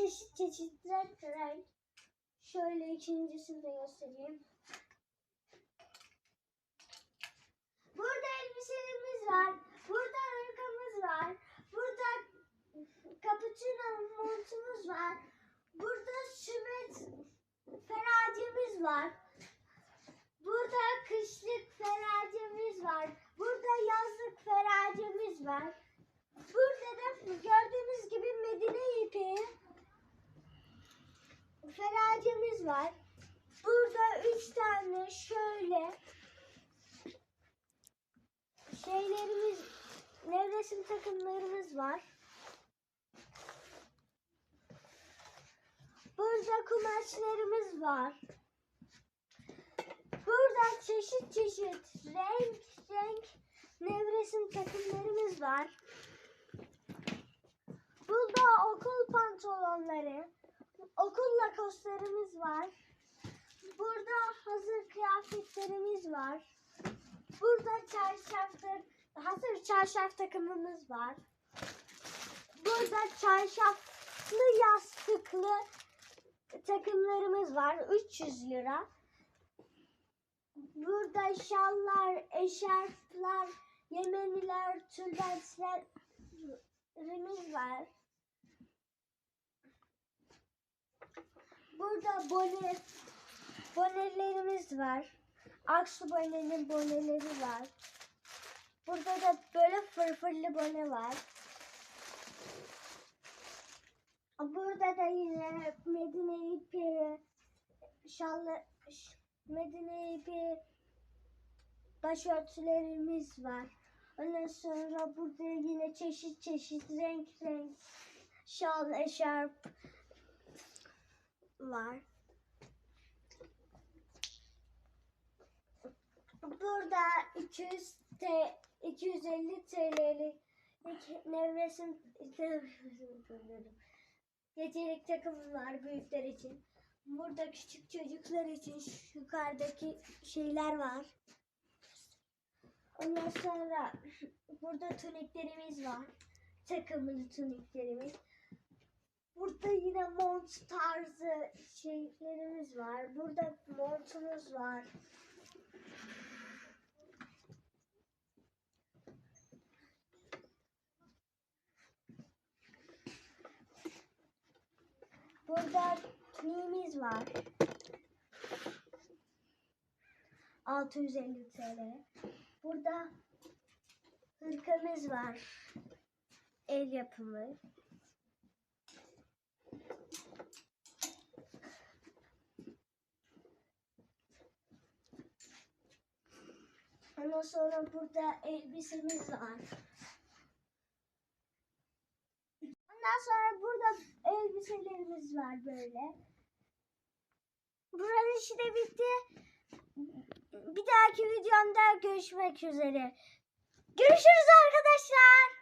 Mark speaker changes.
Speaker 1: Çeşit çeşit renk renk. Şöyle ikincisini de göstereyim. Burada elbiselerimiz var. Burada hırkamız var. Burada cappuccino montumuz var. Burada sümet feracemiz var. Burada kışlık feracemiz var. Burada yazlık feracemiz var. Burada da gördüğünüz gibi Medine ipi feracemiz var. Burada üç tane şöyle şeylerimiz, nevresim takımlarımız var. Burada kumaşlarımız var. Burada çeşit çeşit renk renk nevresim takımlarımız var. Burada okul pantolonları, okul lakoslarımız var. Burada hazır kıyafetlerimiz var. Burada çarşaflar, hazır çarşaf takımımız var. Burada çarşaflı yastıklı takımlarımız var. 300 lira. Burada şallar, eşarplar, yemeniler, tülbentlerimiz var. Burada bone, bonelerimiz var. Aksu bonenin boneleri var. Burada da böyle fırfırlı bone var. Burada da yine Medine ipi, şallı, Medine ipi başörtülerimiz var. Ondan sonra burada yine çeşit çeşit renk renk şal, eşarp var. Burada 200 T 250 TL'lik nevresim gecelik takımı var büyükler için. Burada küçük çocuklar için yukarıdaki şeyler var. Ondan sonra burada tuniklerimiz var. Takımlı tuniklerimiz. Burada yine mont tarzı şeylerimiz var. Burada montumuz var. Burada tuniğimiz var. 650 TL. Burada hırkamız var. El yapımı. Ondan sonra burada elbisemiz var. Ondan sonra burada elbiselerimiz var böyle. Buranın işi de bitti. Bir dahaki videomda görüşmek üzere. Görüşürüz arkadaşlar.